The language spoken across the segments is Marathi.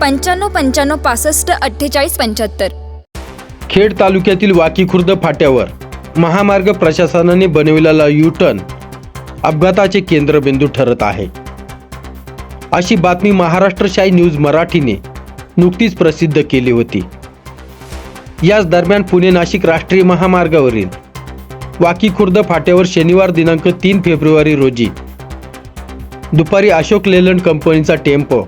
पंच्याण्णव पंच्याण्णव पासष्ट अठ्ठेचाळीस पंच्याहत्तर. खेड तालुक्यातील वाकी खुर्द फाट्यावर महामार्ग प्रशासनाने बनविलेला यूटर्न अपघाताचे केंद्रबिंदू ठरत आहे. अशी बातमी महाराष्ट्रशाही न्यूज मराठीने नुकतीच प्रसिद्ध केली होती. याच दरम्यान पुणे नाशिक राष्ट्रीय महामार्गावरील वाकी खुर्द फाट्यावर शनिवार दिनांक तीन फेब्रुवारी रोजी दुपारी अशोक लेलंड कंपनीचा टेम्पो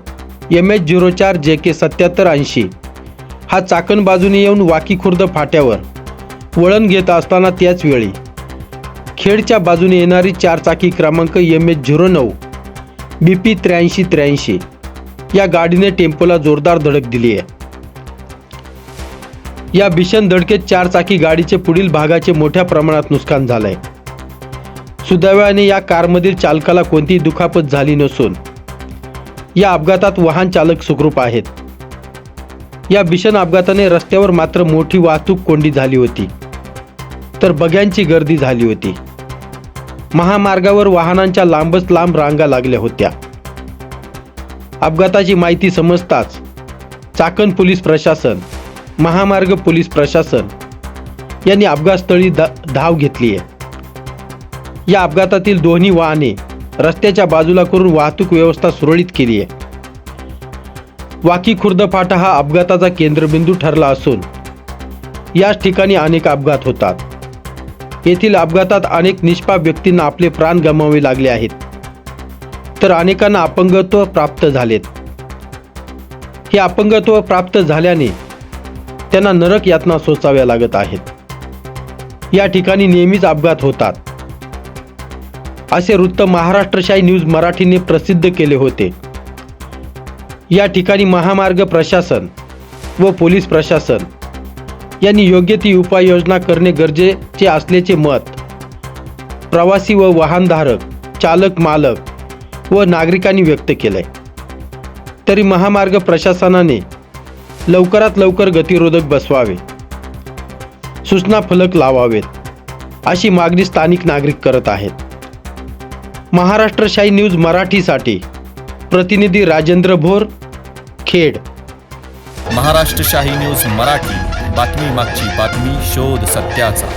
एम एच झिरो चार जे के सत्याहत्तर ऐंशी. हा चाकण बाजूने येऊन वाकी खुर्द फाट्यावर. वळण घेत असताना त्याच वेळी. खेडच्या बाजूने येणारी चारचाकी क्रमांक एम एच झिरो नऊ बी पी त्र्याऐंशी त्र्याऐंशी. या गाडीने टेम्पोला जोरदार धडक दिली आहे. या भीषण धडकेत चारचाकी गाडीचे पुढील भागाचे मोठ्या प्रमाणात नुकसान झालंय. सुदैवाने या कारमधील चालकाला कोणतीही दुखापत झाली नसून या अपघातात वाहन चालक सुखरूप आहेत. या भीषण अपघाताने रस्त्यावर मात्र मोठी वाहतूक कोंडी झाली होती. तर बग्यांची गर्दी झाली होती. महामार्गावर वाहनांच्या लांबच लांब रांगा लागल्या होत्या. अपघाताची माहिती समजताच चाकण पोलीस प्रशासन महामार्ग पोलीस प्रशासन यांनी अपघातस्थळी धा धाव घेतली आहे या अपघातातील दोन्ही वाहने रस्त्याच्या बाजूला करून वाहतूक व्यवस्था सुरळीत केली आहे. वाकी खुर्द फाटा हा अपघाताचा केंद्रबिंदू ठरला असून याच ठिकाणी अनेक अपघात होतात. येथील अपघातात अनेक निष्पाप व्यक्तींना आपले प्राण गमावे लागले आहेत. तर अनेकांना अपंगत्व प्राप्त झालेत. हे अपंगत्व प्राप्त झाल्याने त्यांना नरक यातना सोसाव्या लागत आहेत. या ठिकाणी नेहमीच अपघात होतात. असे वृत्त महाराष्ट्रशाही न्यूज मराठीने प्रसिद्ध केले होते. या ठिकाणी महामार्ग प्रशासन व पोलीस प्रशासन यांनी योग्य ती उपाययोजना करणे गरजेचे असल्याचे मत प्रवासी व वाहनधारक चालक मालक व नागरिकांनी व्यक्त केलंय. तरी महामार्ग प्रशासनाने लवकरात लवकर गतिरोधक बसवावे सूचना फलक लावावेत अशी मागणी स्थानिक नागरिक करत आहेत. महाराष्ट्रशाही न्यूज मराठीसाठी. प्रतिनिधी राजेंद्र भोर खेड. महाराष्ट्रशाही न्यूज मराठी. बातमी मागची बातमी शोध सत्याचा.